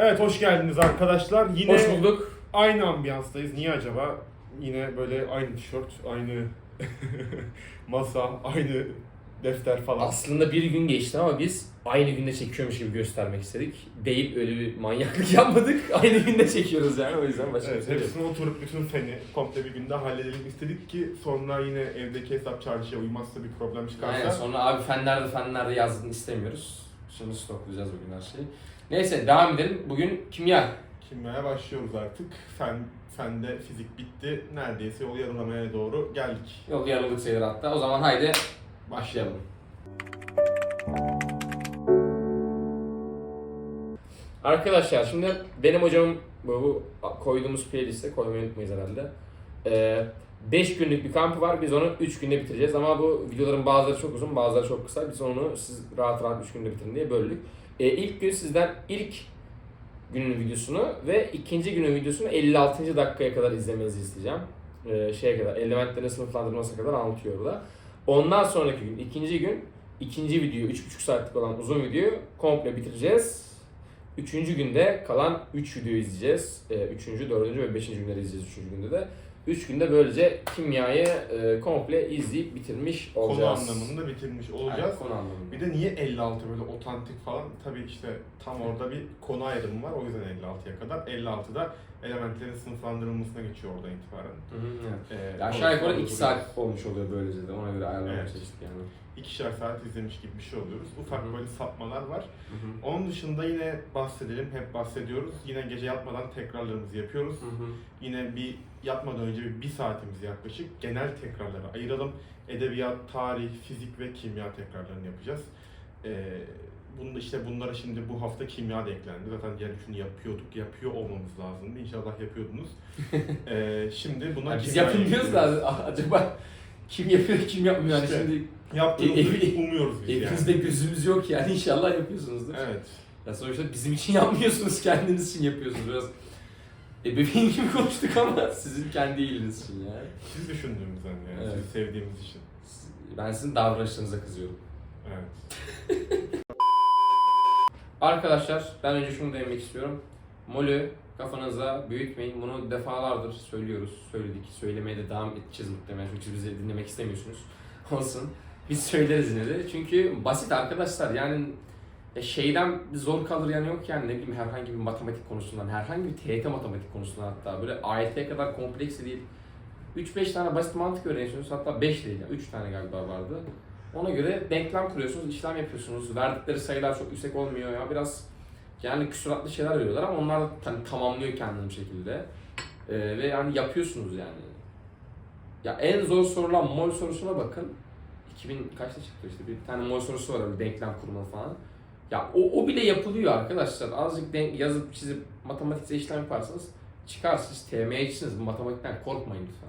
Evet hoş geldiniz arkadaşlar. Yine Hoş bulduk. aynı ambiyanstayız. Niye acaba? Yine böyle aynı tişört, aynı masa, aynı defter falan. Aslında bir gün geçti ama biz aynı günde çekiyormuş gibi göstermek istedik. Değil öyle bir manyaklık yapmadık. Aynı günde çekiyoruz yani o yüzden başka bir Evet, şey yok. hepsini oturup bütün feni komple bir günde halledelim istedik ki sonra yine evdeki hesap çarşıya uymazsa bir problem çıkarsa. Aynen sonra abi fenlerde fenlerde yazdığını istemiyoruz. Şimdi stoklayacağız bugün her şeyi. Neyse devam edelim. Bugün kimya. Kimyaya başlıyoruz artık. Fen, fende fizik bitti. Neredeyse yol yarılamaya doğru geldik. Yol yarıldık sayılır hatta. O zaman haydi başlayalım. Arkadaşlar şimdi benim hocam bu, koyduğumuz playliste koymayı unutmayız herhalde. 5 günlük bir kampı var. Biz onu 3 günde bitireceğiz ama bu videoların bazıları çok uzun, bazıları çok kısa. Biz onu siz rahat rahat 3 günde bitirin diye böldük. E, ilk gün sizden ilk günün videosunu ve ikinci günün videosunu 56. dakikaya kadar izlemenizi isteyeceğim. E, şeye kadar, elementlerin sınıflandırmasına kadar anlatıyor orada. Ondan sonraki gün, ikinci gün, ikinci videoyu, 3,5 saatlik olan uzun videoyu komple bitireceğiz. Üçüncü günde kalan 3 videoyu izleyeceğiz. E, üçüncü, dördüncü ve beşinci günleri izleyeceğiz üçüncü günde de. Üç günde böylece kimyayı e, komple izleyip bitirmiş Konu olacağız. anlamında bitirmiş olacağız. Aynen, konu anlamında. Bir de niye 56 böyle otantik falan? Tabii işte tam orada bir konu ayrımı var. O yüzden 56'ya kadar. 56'da elementlerin sınıflandırılmasına geçiyor oradan itibaren. Hı hı, evet. Ee, aşağı yukarı orada 2 saat olmuş oluyor böylece de ona göre ayarlamaya Evet. çalıştık yani. İkişer saat izlemiş gibi bir şey oluyoruz. Ufak Hı hı. böyle sapmalar var. Hı hı. Onun dışında yine bahsedelim, hep bahsediyoruz. Yine gece yatmadan tekrarlarımızı yapıyoruz. Hı hı. Yine bir yatmadan önce bir, bir saatimizi yaklaşık genel tekrarlara ayıralım. Edebiyat, tarih, fizik ve kimya tekrarlarını yapacağız. Ee, bunu işte bunlara şimdi bu hafta kimya da eklendi. Zaten diğer üçünü yapıyorduk, yapıyor olmamız lazımdı. İnşallah yapıyordunuz. Ee, şimdi buna biz diyoruz da acaba kim yapıyor kim yapmıyor yani İşte. şimdi Yaptığımızı Evi- umuyoruz biz yani. evinizde gözümüz yok yani inşallah yapıyorsunuzdur. Evet. Ya sonuçta bizim için yapmıyorsunuz kendiniz için yapıyorsunuz biraz. Ebeveyn gibi konuştuk ama sizin kendi iyiliğiniz için yani. Siz düşündüğümüzden yani. Evet. Sizi sevdiğimiz için. Ben sizin davranışlarınıza kızıyorum. Evet. Arkadaşlar ben önce şunu demek istiyorum. Molü kafanıza büyütmeyin. Bunu defalardır söylüyoruz. Söyledik. Söylemeye de devam edeceğiz muhtemelen. Çünkü siz bizi dinlemek istemiyorsunuz. Olsun. Biz söyleriz yine de. Çünkü basit arkadaşlar. Yani ya şeyden zor kalır yani yok yani ne bileyim herhangi bir matematik konusundan, herhangi bir TYT matematik konusundan hatta böyle AYT'ye kadar kompleks değil. 3-5 tane basit mantık öğreniyorsunuz hatta 5 değil yani 3 tane galiba vardı. Ona göre denklem kuruyorsunuz, işlem yapıyorsunuz. Verdikleri sayılar çok yüksek olmuyor ya. Biraz yani küsuratlı şeyler veriyorlar ama onlar hani tamamlıyor kendini bir şekilde. Ee, ve yani yapıyorsunuz yani. Ya en zor sorulan mol sorusuna bakın. 2000 kaçta çıktı işte bir tane mol sorusu var öyle denklem kurma falan. Ya o, o bile yapılıyor arkadaşlar. Azıcık denk, yazıp çizip matematikte işlem yaparsanız çıkarsınız. TM'cisiniz. Bu matematikten korkmayın lütfen.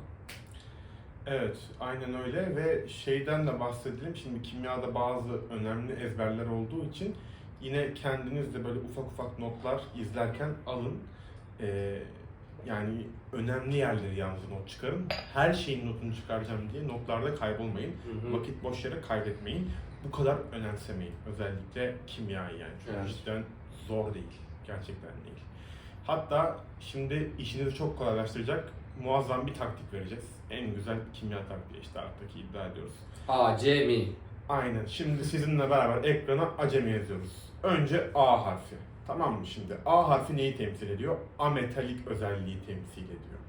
Evet, aynen öyle ve şeyden de bahsedelim. Şimdi kimyada bazı önemli ezberler olduğu için yine kendiniz de böyle ufak ufak notlar izlerken alın. Ee, yani önemli yerleri yalnız not çıkarın. Her şeyin notunu çıkaracağım diye notlarda kaybolmayın. Vakit boş yere kaybetmeyin. Bu kadar önemsemeyin. Özellikle kimyayı yani. Çünkü Evet. cidden zor değil. Gerçekten değil. Hatta şimdi işinizi çok kolaylaştıracak muazzam bir taktik vereceğiz. En güzel kimya taktiği işte artık iddia ediyoruz. A, C, mi? Aynen. Şimdi sizinle beraber ekrana acemi yazıyoruz. Önce A harfi. Tamam mı şimdi? A harfi neyi temsil ediyor? Ametalik özelliği temsil ediyor.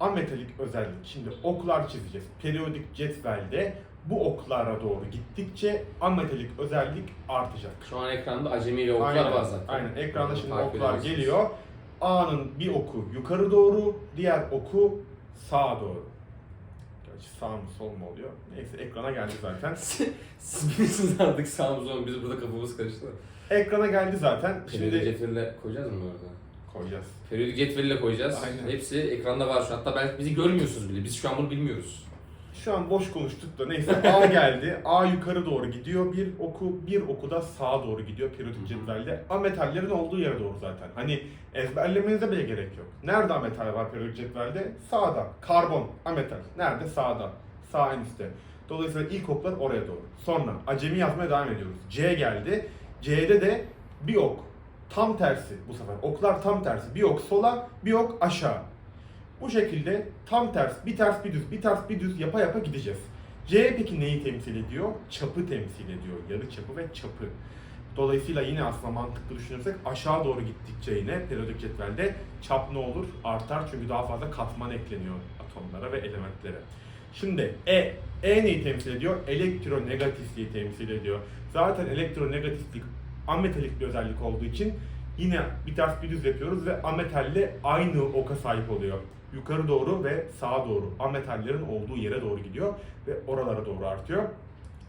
Ametalik özellik. Şimdi oklar çizeceğiz. Periyodik cetvelde bu oklara doğru gittikçe ametalik özellik artacak. Şu an ekranda acemi oklar Aynen, var zaten. Aynen. Ekranda şimdi Takip oklar geliyor. A'nın bir oku yukarı doğru, diğer oku sağa doğru. Gerçi sağ mı sol mu oluyor? Neyse ekrana geldi zaten. Siz bilirsiniz artık sağımız olan biz burada kafamız karıştı. Ekrana geldi zaten. Periyodik Şimdi cetvelle koyacağız mı bu arada? koyacağız. Periyodik cetvelle koyacağız. Aynen. Hepsi ekranda var şu an. Hatta belki bizi görmüyorsunuz bile. Biz şu an bunu bilmiyoruz. Şu an boş konuştuk da neyse A geldi. A yukarı doğru gidiyor. Bir oku bir oku da sağa doğru gidiyor periyodik cetvelde. Ametallerin olduğu yere doğru zaten. Hani ezberlemenize bile gerek yok. Nerede ametal var periyodik cetvelde? Sağda. Karbon, ametal. Nerede? Sağda. Sağ en üstte. Dolayısıyla ilk oklar oraya doğru. Sonra acemi yazmaya devam ediyoruz. C geldi. C'de de bir ok tam tersi bu sefer. Oklar tam tersi. Bir ok sola, bir ok aşağı. Bu şekilde tam ters, bir ters bir düz, bir ters bir düz yapa yapa gideceğiz. C peki neyi temsil ediyor? Çapı temsil ediyor. Yarı çapı ve çapı. Dolayısıyla yine aslında mantıklı düşünürsek aşağı doğru gittikçe yine periyodik cetvelde çap ne olur? Artar çünkü daha fazla katman ekleniyor atomlara ve elementlere. Şimdi E, E neyi temsil ediyor? Elektronegatifliği temsil ediyor. Zaten elektronegatiflik ametalik bir özellik olduğu için yine bir ters bir düz yapıyoruz ve ametalle aynı oka sahip oluyor. Yukarı doğru ve sağa doğru ametallerin olduğu yere doğru gidiyor ve oralara doğru artıyor.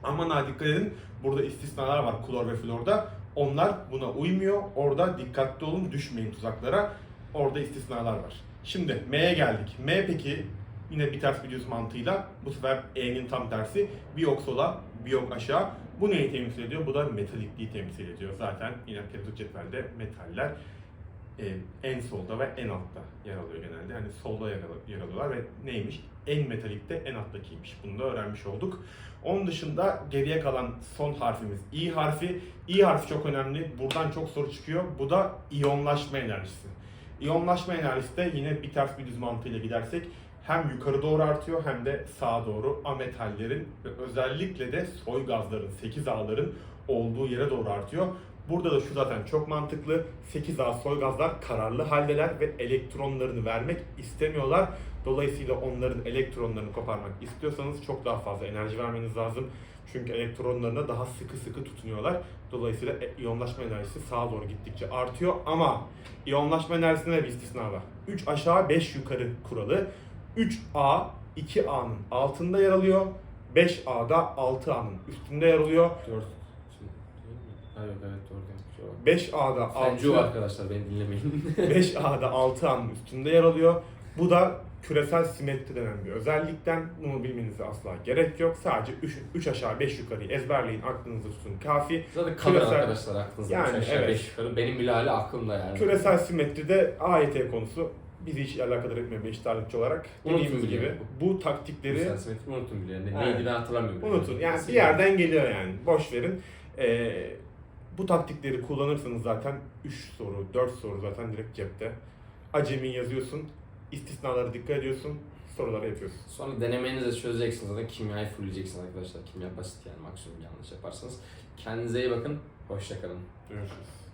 Aman ha dikkat edin burada istisnalar var klor ve florda. Onlar buna uymuyor. Orada dikkatli olun düşmeyin tuzaklara. Orada istisnalar var. Şimdi M'ye geldik. M peki yine bir ters bir düz mantığıyla bu sefer E'nin tam tersi bir ok sola bir ok aşağı. Bu neyi temsil ediyor? Bu da metalikliği temsil ediyor. Zaten yine periyodik cetvelde metaller e, en solda ve en altta yer alıyor genelde. Yani solda yer, al- yer alıyorlar ve neymiş? En metalikte en alttakiymiş. Bunu da öğrenmiş olduk. Onun dışında geriye kalan son harfimiz İ harfi. İ harfi çok önemli. Buradan çok soru çıkıyor. Bu da iyonlaşma enerjisi. İyonlaşma enerjisi de yine bir ters bir düz mantığıyla gidersek hem yukarı doğru artıyor hem de sağa doğru ametallerin ve özellikle de soy gazların, 8 A'ların olduğu yere doğru artıyor. Burada da şu zaten çok mantıklı. 8A soy gazlar kararlı haldeler ve elektronlarını vermek istemiyorlar. Dolayısıyla onların elektronlarını koparmak istiyorsanız çok daha fazla enerji vermeniz lazım. Çünkü elektronlarına daha sıkı sıkı tutunuyorlar. Dolayısıyla e- iyonlaşma enerjisi sağa doğru gittikçe artıyor ama iyonlaşma enerjisinde de bir istisna var. 3 aşağı 5 yukarı kuralı. 3A 2A'nın altında yer alıyor. 5A'da 6A'nın üstünde yer alıyor. 4. Hayır evet doğru. An. 5A'da Fencu 6 arkadaşlar beni dinlemeyin. 5A'da 6A'nın üstünde yer alıyor. Bu da küresel simetri denen bir özellikten. Bunu bilmenize asla gerek yok. Sadece 3, 3 aşağı 5 yukarıyı ezberleyin, aklınızda tutun kafi. Zaten kalın Küresel- arkadaşlar aklınızda. Yani, Yani, aşağı evet. beş yukarı. Benim bile hala aklımda yani. Küresel simetride AYT konusu bizi hiç alakadar etmiyor beş tarihçi olarak. Unutun Dediğimiz gibi biliyorum. bu taktikleri Küresel simetri unutun bile. Ne, Evet. Neydi ben hatırlamıyorum. Unutun. Yani bir yerden geliyor yani. Boş verin. Ee, bu taktikleri kullanırsanız zaten 3 soru, 4 soru zaten direkt cepte. Acemi yazıyorsun, istisnalara dikkat ediyorsun, soruları yapıyorsun. Sonra denemenizi çözeceksiniz zaten kimyayı fullleyeceksiniz arkadaşlar. Kimya basit yani maksimum yanlış yaparsanız. Kendinize iyi bakın. Hoşçakalın. Görüşürüz.